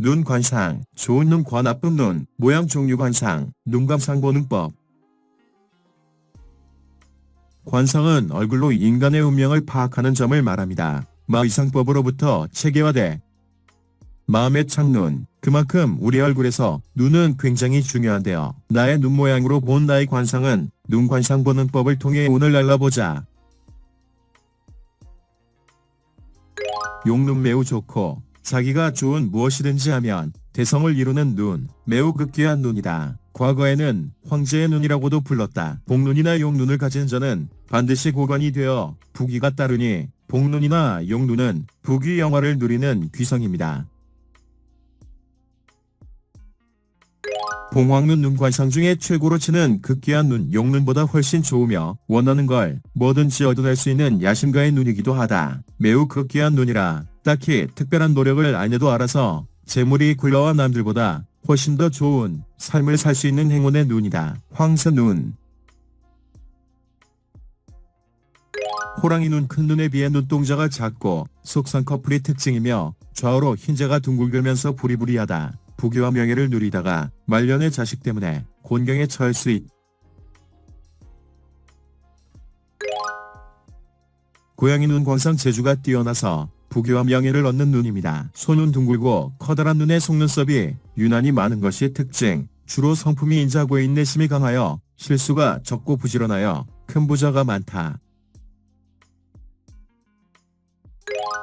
눈 관상, 좋은 눈 과 나쁜 눈, 모양 종류 관상, 눈 감상 보는 법. 관상은 얼굴로 인간의 운명을 파악하는 점을 말합니다. 마의상법으로부터 체계화돼 마음의 창눈. 그만큼 우리 얼굴에서 눈은 굉장히 중요한데요. 나의 눈 모양으로 본 나의 관상은 눈 관상 보는 법을 통해 오늘 알아보자. 용눈 매우 좋고 자기가 좋은 무엇이든지 하면 대성을 이루는 눈, 매우 극귀한 눈이다. 과거에는 황제의 눈이라고도 불렀다. 복눈이나 용눈을 가진 자는 반드시 고관이 되어 부귀가 따르니 복눈이나 용눈은 부귀 영화를 누리는 귀성입니다. 봉황눈 눈관상 중에 최고로 치는 극귀한 눈 용눈보다 훨씬 좋으며 원하는 걸 뭐든지 얻어낼 수 있는 야심가의 눈이기도 하다. 매우 극귀한 눈이라 딱히 특별한 노력을 안 해도 알아서 재물이 굴러와 남들보다 훨씬 더 좋은 삶을 살 수 있는 행운의 눈이다. 황새 눈 호랑이 눈 큰 눈에 비해 눈동자가 작고 속상 커플이 특징이며 좌우로 흰자가 둥글면서 부리부리하다. 부귀와 명예를 누리다가 말년의 자식 때문에 곤경에 처할 수 있. 고양이 눈 관상 재주가 뛰어나서 부귀와 명예를 얻는 눈입니다. 손은 둥글고 커다란 눈의 속눈썹이 유난히 많은 것이 특징. 주로 성품이 인자고 인 내심이 강하여 실수가 적고 부지런하여 큰 부자가 많다.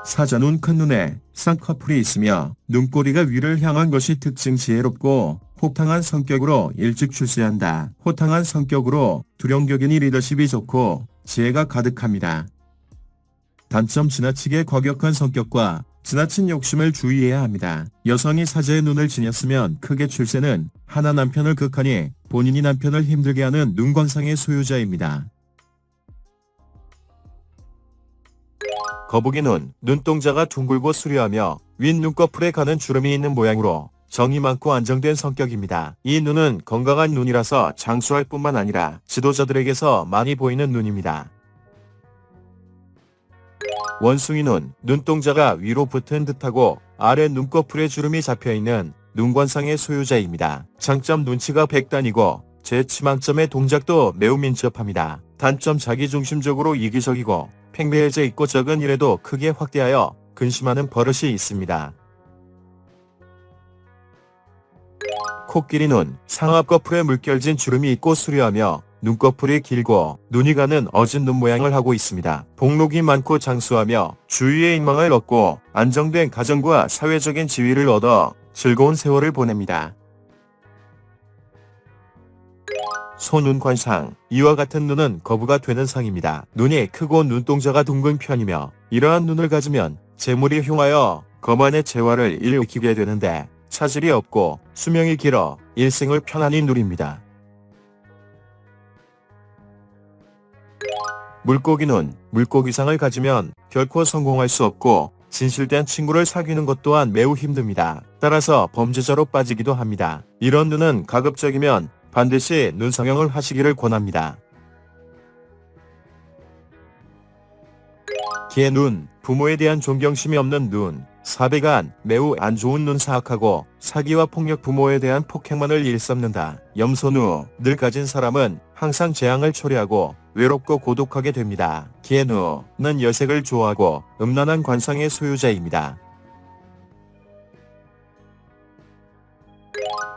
사자눈 큰 눈에 쌍꺼풀이 있으며 눈꼬리가 위를 향한 것이 특징 지혜롭고 호탕한 성격으로 일찍 출세한다. 호탕한 성격으로 두령격인이 리더십이 좋고 지혜가 가득합니다. 단점 지나치게 과격한 성격과 지나친 욕심을 주의해야 합니다. 여성이 사자의 눈을 지녔으면 크게 출세는 하나 남편을 극하니 본인이 남편을 힘들게 하는 눈관상의 소유자입니다. 거북이 눈, 눈동자가 둥글고 수려하며 윗 눈꺼풀에 가는 주름이 있는 모양으로 정이 많고 안정된 성격입니다. 이 눈은 건강한 눈이라서 장수할 뿐만 아니라 지도자들에게서 많이 보이는 눈입니다. 원숭이 눈, 눈동자가 위로 붙은 듯하고 아래 눈꺼풀에 주름이 잡혀있는 눈관상의 소유자입니다. 장점 눈치가 백단이고 제 치망점의 동작도 매우 민첩합니다. 단점 자기중심적으로 이기적이고 팽배해져 있고 적은 일에도 크게 확대하여 근심하는 버릇이 있습니다. 코끼리 눈, 상압 거풀에 물결진 주름이 있고 수려하며 눈꺼풀이 길고 눈이 가는 어진 눈 모양을 하고 있습니다. 복록이 많고 장수하며 주위의 인망을 얻고 안정된 가정과 사회적인 지위를 얻어 즐거운 세월을 보냅니다. 소눈 관상 이와 같은 눈은 거부가 되는 상입니다. 눈이 크고 눈동자가 둥근 편이며 이러한 눈을 가지면 재물이 흉하여 거만의 재화를 일으키게 되는데 차질이 없고 수명이 길어 일생을 편안히 누립니다. 물고기 눈, 물고기상을 가지면 결코 성공할 수 없고 진실된 친구를 사귀는 것 또한 매우 힘듭니다. 따라서 범죄자로 빠지기도 합니다. 이런 눈은 가급적이면 반드시 눈 성형을 하시기를 권합니다. 개 눈, 부모에 대한 존경심이 없는 눈, 사배간, 매우 안 좋은 눈 사악하고 사기와 폭력 부모에 대한 폭행만을 일삼는다. 염소누, 늘 가진 사람은 항상 재앙을 초래하고 외롭고 고독하게 됩니다. 개누는 여색을 좋아하고 음란한 관상의 소유자입니다.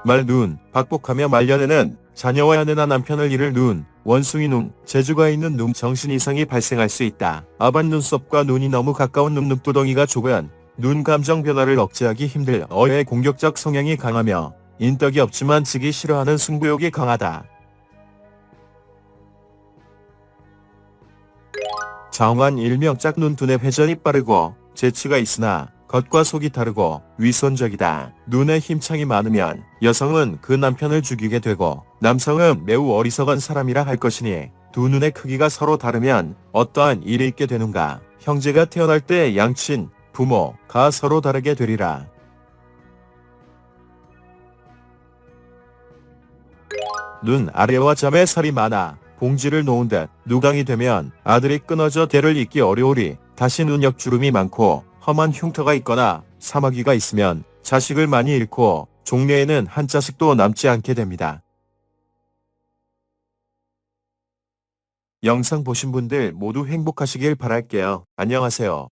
말눈, 박복하며 말년에는 자녀와 아내나 남편을 잃을 눈, 원숭이 눈, 재주가 있는 눈 정신 이상이 발생할 수 있다. 아반 눈썹과 눈이 너무 가까운 눈 눈두덩이가 좁은 눈 감정 변화를 억제하기 힘들 어의 공격적 성향이 강하며 인덕이 없지만 지기 싫어하는 승부욕이 강하다. 정한 일명 짝눈 두뇌 회전이 빠르고 재치가 있으나 겉과 속이 다르고 위선적이다. 눈에 힘창이 많으면 여성은 그 남편을 죽이게 되고 남성은 매우 어리석은 사람이라 할 것이니 두 눈의 크기가 서로 다르면 어떠한 일이 있게 되는가. 형제가 태어날 때 양친, 부모가 서로 다르게 되리라. 눈 아래와 잠에 살이 많아 봉지를 놓은 듯 누강이 되면 아들이 끊어져 대를 잇기 어려우리 다시 눈 옆 주름이 많고 험한 흉터가 있거나 사마귀가 있으면 자식을 많이 잃고 종래에는 한 자식도 남지 않게 됩니다. 영상 보신 분들 모두 행복하시길 바랄게요. 안녕하세요.